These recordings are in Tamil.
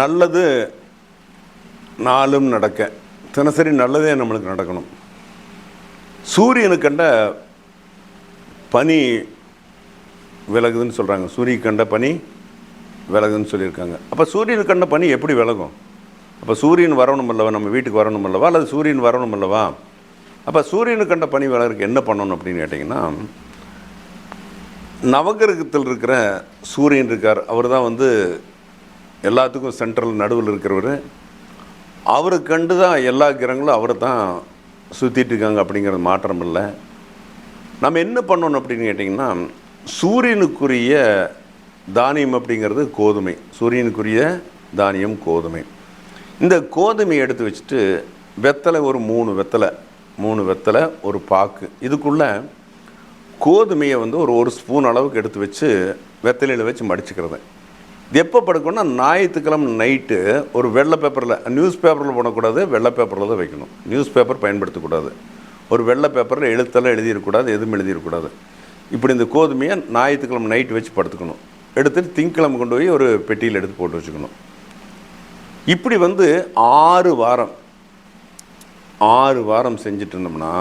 நல்லது நாளும் நடக்க. தினசரி நல்லதே நம்மளுக்கு நடக்கணும். சூரியனுக்கு கண்ட பனி விலகுதுன்னு சொல்கிறாங்க சூரிய கண்ட பனி விலகுதுன்னு சொல்லியிருக்காங்க. அப்போ சூரியனுக்கு கண்ட பனி எப்படி விலகும்? அப்போ சூரியன் வரணும் அல்லவா? நம்ம வீட்டுக்கு வரணும் அல்லவா? அல்லது சூரியன் வரணும் அல்லவா? அப்போ சூரியனுக்கு கண்ட பனி விலகிறதுக்கு என்ன பண்ணணும் அப்படின்னு கேட்டிங்கன்னா நவகிரகத்தில் இருக்கிற சூரியன் இருக்கார். அவர் தான் வந்து எல்லாத்துக்கும் சென்ட்ரல் நடுவில் இருக்கிறவர். அவரை கண்டு தான் எல்லா கிரகங்களும் அவரை தான் சுற்றிட்டு இருக்காங்க அப்படிங்கிறது மாற்றம் இல்லை நம்ம என்ன பண்ணணும் அப்படின்னு கேட்டிங்கன்னா சூரியனுக்குரிய தானியம் அப்படிங்கிறது கோதுமை. சூரியனுக்குரிய தானியம் கோதுமை. இந்த கோதுமையை எடுத்து வச்சுட்டு வெத்தலை ஒரு மூணு வெத்தலை மூணு வெத்தலை ஒரு பாக்கு. இதுக்குள்ளே கோதுமையை வந்து ஒரு ஒரு ஸ்பூன் அளவுக்கு எடுத்து வச்சு வெத்தலையில் வச்சு மடிச்சுக்கிறது. எப்போ படுக்கணும்னா ஞாயிற்றுக்கிழமை நைட்டு ஒரு வெள்ளை பேப்பரில் நியூஸ் பேப்பரில் போடக்கூடாது வெள்ளை பேப்பரில் தான் வைக்கணும். நியூஸ் பேப்பர் பயன்படுத்தக்கூடாது. ஒரு வெள்ளை பேப்பரில் எழுத்தெல்லாம் எழுதிடக்கூடாது எதுவும் எழுதிடக்கூடாது இப்படி இந்த கோதுமையை ஞாயிற்றுக்கிழமை நைட்டு வச்சு படுத்துக்கணும். எடுத்துகிட்டு திங்கிழமை கொண்டு போய் ஒரு பெட்டியில் எடுத்து போட்டு வச்சுக்கணும். இப்படி வந்து ஆறு வாரம் ஆறு வாரம் செஞ்சுட்டு இருந்தோம்னா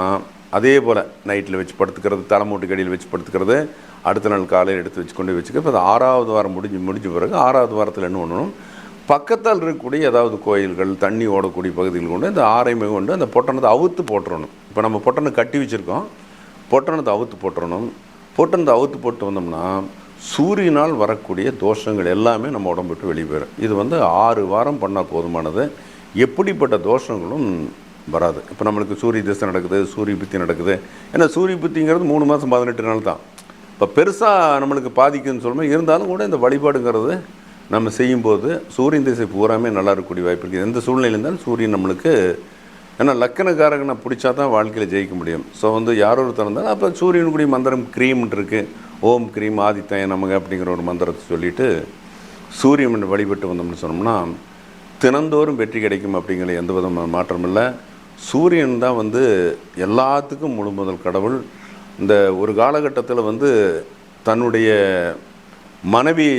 அதே போல் நைட்டில் வச்சு படுத்துக்கிறது தலைமூட்டு அடியில் வச்சு படுத்துக்கிறது அடுத்த நாள் காலையில் எடுத்து வச்சு கொண்டு வச்சுக்க இப்போ அது ஆறாவது வாரம் முடிஞ்சு முடிஞ்ச பிறகு ஆறாவது வாரத்தில் என்ன பண்ணணும் பக்கத்தால் இருக்கக்கூடிய ஏதாவது கோயில்கள் தண்ணி ஓடக்கூடிய பகுதிகள் கொண்டு இந்த ஆரைமை கொண்டு அந்த பொட்டணத்தை அவுத்து போட்டுறணும். இப்போ நம்ம பொட்டணை கட்டி வச்சுருக்கோம். பொட்டணத்தை அவுத்து போட்டுறணும். பொட்டணத்தை அவுத்து போட்டு வந்தோம்னா சூரியனால் வரக்கூடிய தோஷங்கள் எல்லாமே நம்ம உடம்பு விட்டு வெளியே போயிடும் இது வந்து ஆறு வாரம் பண்ணால் போதுமானது. எப்படிப்பட்ட தோஷங்களும் வராது. இப்போ நம்மளுக்கு சூரிய திசை நடக்குது சூரிய புத்தி நடக்குது. ஏன்னா சூரிய புத்திங்கிறது மூணு மாதம் பதினெட்டு நாள் தான். இப்போ பெருசாக நம்மளுக்கு பாதிக்குன்னு சொல்லும்போது இருந்தாலும் கூட இந்த வழிபாடுங்கிறது நம்ம செய்யும்போது சூரியன் திசை பூராமே நல்லா இருக்கக்கூடிய வாய்ப்பு இருக்குது. எந்த சூழ்நிலை இருந்தாலும் சூரியன் நம்மளுக்கு ஏன்னா லக்கணக்காரகனை பிடிச்சா தான் வாழ்க்கையில் ஜெயிக்க முடியும். ஸோ வந்து யாரோ ஒருத்தர் இருந்தாலும் அப்போ சூரியனுக்குரிய மந்திரம் க்ரீம் இருக்குது ஓம் க்ரீம் ஆதித்தய நமக அப்படிங்கிற ஒரு மந்திரத்தை சொல்லிட்டு சூரியன் வழிபட்டு வந்தோம்னு சொன்னோம்னா தினந்தோறும் வெற்றி கிடைக்கும் அப்படிங்கிற எந்த விதமான மாற்றமும் இல்லை. சூரியன் தான் வந்து எல்லாத்துக்கும் முழு முதல் கடவுள். இந்த ஒரு காலகட்டத்தில் வந்து தன்னுடைய மனைவி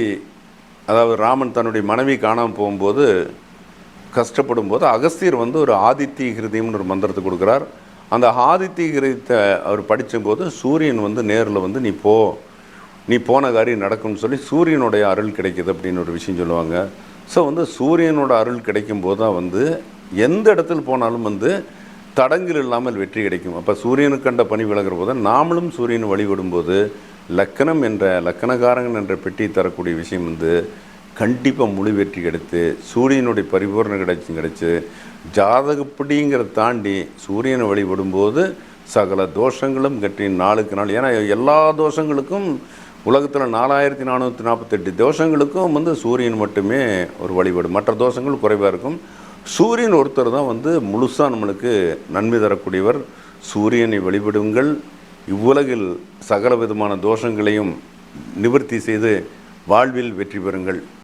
அதாவது ராமன் தன்னுடைய மனைவி காணாமல் போகும்போது கஷ்டப்படும் போது அகஸ்தியர் வந்து ஒரு ஆதித்ய ஹிருதயம்னு ஒரு மந்திரத்தை கொடுக்குறார். அந்த ஆதித்ய ஹிருதத்தை அவர் படித்தபோது சூரியன் வந்து நேரில் வந்து நீ போ நீ போன காரியம் நடக்கும்னு சொல்லி சூரியனுடைய அருள் கிடைக்குது அப்படின்னு ஒரு விஷயம் சொல்லுவாங்க. ஸோ வந்து சூரியனோட அருள் கிடைக்கும் போது தான் வந்து எந்த இடத்துல போனாலும் வந்து தடங்கள் இல்லாமல் வெற்றி கிடைக்கும். அப்போ சூரியனுக்கு கண்ட பணி விலகிற போது நாமளும் சூரியன் வழிபடும்போது லக்கணம் என்ற லக்கணகாரங்கன் என்ற பெட்டி தரக்கூடிய விஷயம் வந்து கண்டிப்பாக முழு வெற்றி கிடைத்து சூரியனுடைய பரிபூர்ணம் கிடைச்சி கிடைச்சு ஜாதகப்படிங்கிறத தாண்டி சூரியனை வழிபடும்போது சகல தோஷங்களும் கட்டி நாளுக்கு நாள். ஏன்னா எல்லா தோஷங்களுக்கும் உலகத்தில் நாலாயிரத்தி நானூற்றி நாற்பத்தெட்டு தோஷங்களுக்கும் வந்து சூரியன் மட்டுமே ஒரு வழிபாடு. மற்ற தோஷங்கள் குறைவாக இருக்கும். சூரியன் ஒருத்தர் தான் வந்து முழுசாக நம்மளுக்கு நன்மை தரக்கூடியவர். சூரியனை வழிபடுங்கள். இவ்வுலகில் சகல விதமான தோஷங்களையும் நிவர்த்தி செய்து வாழ்வில் வெற்றி பெறுங்கள்.